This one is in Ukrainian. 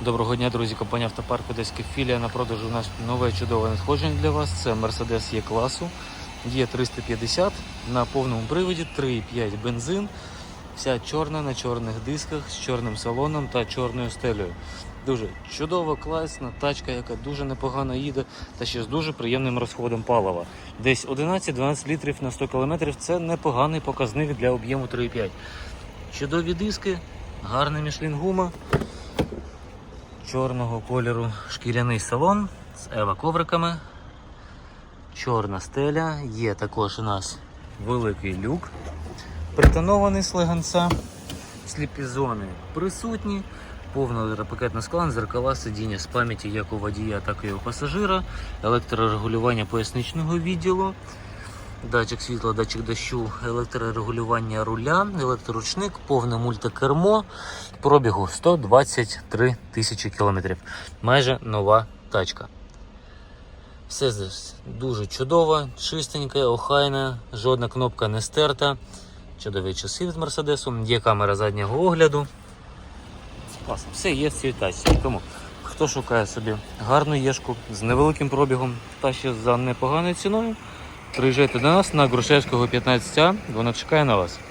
Доброго дня, друзі. Компанія Автопарк Одеська філія на продажу у нас нове чудове надходження для вас. Це Mercedes Є класу. Є 350 на повному приводі, 3,5 бензин. Вся чорна на чорних дисках з чорним салоном та чорною стелею. Дуже чудова, класна тачка, яка дуже непогано їде та ще з дуже приємним розходом палива. Десь 11-12 літрів на 100 км це непоганий показник для об'єму 3,5. Чудові диски, гарна мішлін гума чорного кольору шкіряний салон з ева ковриками. Чорна стеля. Є також у нас великий люк. Притонований слиганця. Сліпі зони присутні. Повна електропакетна склад, зеркала сидіння з пам'яті як у водія, так і у пасажира, електрорегулювання поясничного відділу, датчик світла, датчик дощу, електрорегулювання руля, електроручник, повне мультикермо, пробігу 123 тисячі кілометрів. Майже нова тачка. Все дуже чудово, чистеньке, охайне, жодна кнопка не стерта. Чудові часи від Мерседесу, є камера заднього огляду. Класно, все є в цій тачці. Тому хто шукає собі гарну єшку з невеликим пробігом та ще за непоганою ціною, приїжджайте до нас на Грушевського 15А, вона чекає на вас.